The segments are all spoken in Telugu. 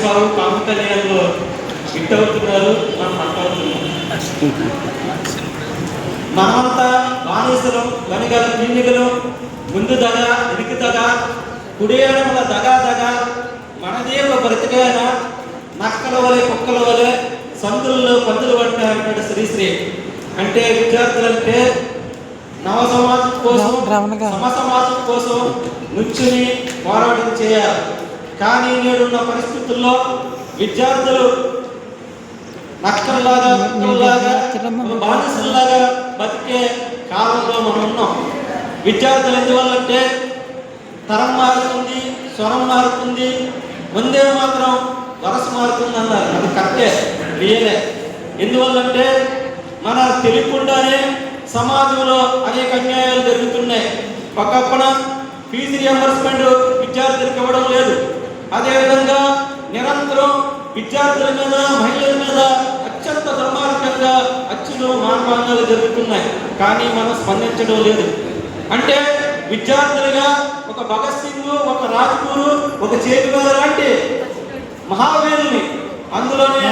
మహేష్ బాబు పవన్ కళ్యాణ్లో హిట్ అవుతున్నారు. మనం హట్ అవుతున్నాం మనమంతా నిన్నిగలు ముందు దగ ఇరికి దగ కుడియడముల దగా దగ మనదే ఒక బ్రతికైన నక్కల వలె కుక్కల వలె సందుల్లో పందులు పట్టిన అంటాడు శ్రీశ్రీ అంటే విద్యార్థులంటే నవ సమాజం కోసం. సమ సమాజం కోసం నుంచుని పోరాటం చేయాలి. కానీ నేడున్న పరిస్థితుల్లో విద్యార్థులు నక్కల్లాగా కుక్కల్లాగా బానిసల్లాగా బతికే కాలంలో మనం ఉన్నాం. విద్యార్థులు ఎందువల్లంటే తరం మారుతుంది స్వరం మారుతుంది ముందే మాత్రం వరస మారుతుంది అన్నారు. అది కరెక్టే రియలే ఎందువల్లంటే మన తెలియకుండానే సమాజంలో అనేక అన్యాయాలు జరుగుతున్నాయి. ఒకప్పుడు ఫీజు రియంబర్స్మెంట్ విద్యార్థులకు ఇవ్వడం లేదు. అదేవిధంగా నిరంతరం విద్యార్థుల మీద మహిళల మీద అత్యంత దుర్మార్గంగా అచ్చులు మానవాంగాలు జరుగుతున్నాయి. కానీ మనం స్పందించడం లేదు. అంటే విద్యార్థులుగా ఒక భగత్ సింగ్ ఒక రాజ్గురు ఒక చేతివేద లాంటి మహావీరుని అందులోనే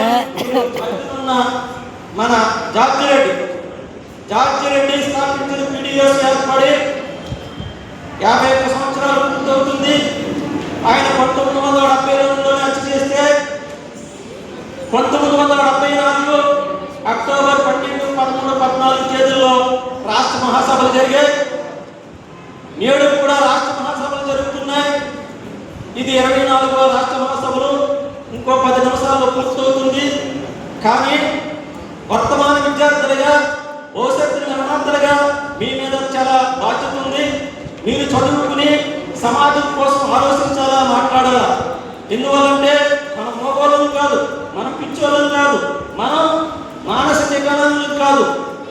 ఉన్న మన జార్జి రెడ్డి జార్జి రెడ్డి స్థాపించిన పీడిఎస్ ఏర్పడి యాభై ఒక్క సంవత్సరాలు పూర్తవుతుంది. ఆయన పంతొమ్మిది వందల డెబ్బై రెండులోనే హత్య చేస్తే పంతొమ్మిది వందల డెబ్బై నాలుగు అక్టోబర్ పన్నెండు పదమూడు పద్నాలుగు తేదీల్లో రాష్ట్ర మహాసభలు జరిగాయి. నేడు కూడా రాష్ట్ర మహాసభలు జరుగుతున్నాయి. ఇది ఇరవై నాలుగవ రాష్ట్ర మహాసభలు. ఇంకో పది నిమిషాల్లో పూర్తవుతుంది. కానీ వర్తమాన విద్యార్థులుగా భవిష్యత్తు నిర్మాతలుగా మీ మీద చాలా బాధ్యత ఉంది. మీరు చదువుకుని సమాజం కోసం ఆలోచించాలా మాట్లాడాలా? ఎందువల్లంటే మనం మోగోళ్ళం కాదు మనం పిచ్చోళ్ళం కాదు మనం మానసిక వికలాంగులం కాదు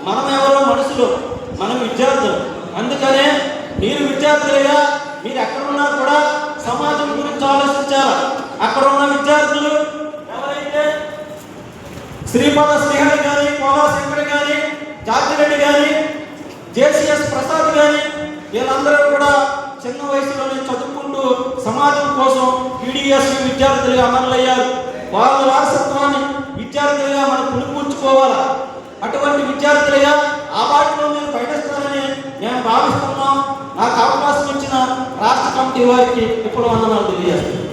మనం ఎవరో మనుషులు మనం విద్యార్థులు. అందుకనే మీరు విద్యార్థులుగా మీరు ఎక్కడ ఉన్నా కూడా సమాజం గురించి ఆలోచించాలి? అక్కడ ఉన్న విద్యార్థులు ఎవరైతే శ్రీపాద శ్రీహరి కానీ కోలా శంకర్ కానీ జాతిరెడ్డి కానీ జేసీఎస్ ప్రసాద్ కానీ వీళ్ళందరూ కూడా చిన్న వయసులో కోసం పీడిఎస్ విద్యార్థులుగా అమరులయ్యారు. వాళ్ళ వారసత్వాన్ని విద్యార్థులుగా మనం పుణిపుచ్చుకోవాలా అటువంటి విద్యార్థులుగా ఆ బాటలో మీరు పయనిస్తారని నేను భావిస్తున్నాం. నాకు అవకాశం ఇచ్చిన రాష్ట్ర కమిటీ వారికి ఇప్పుడు వందనాలు తెలియజేస్తాను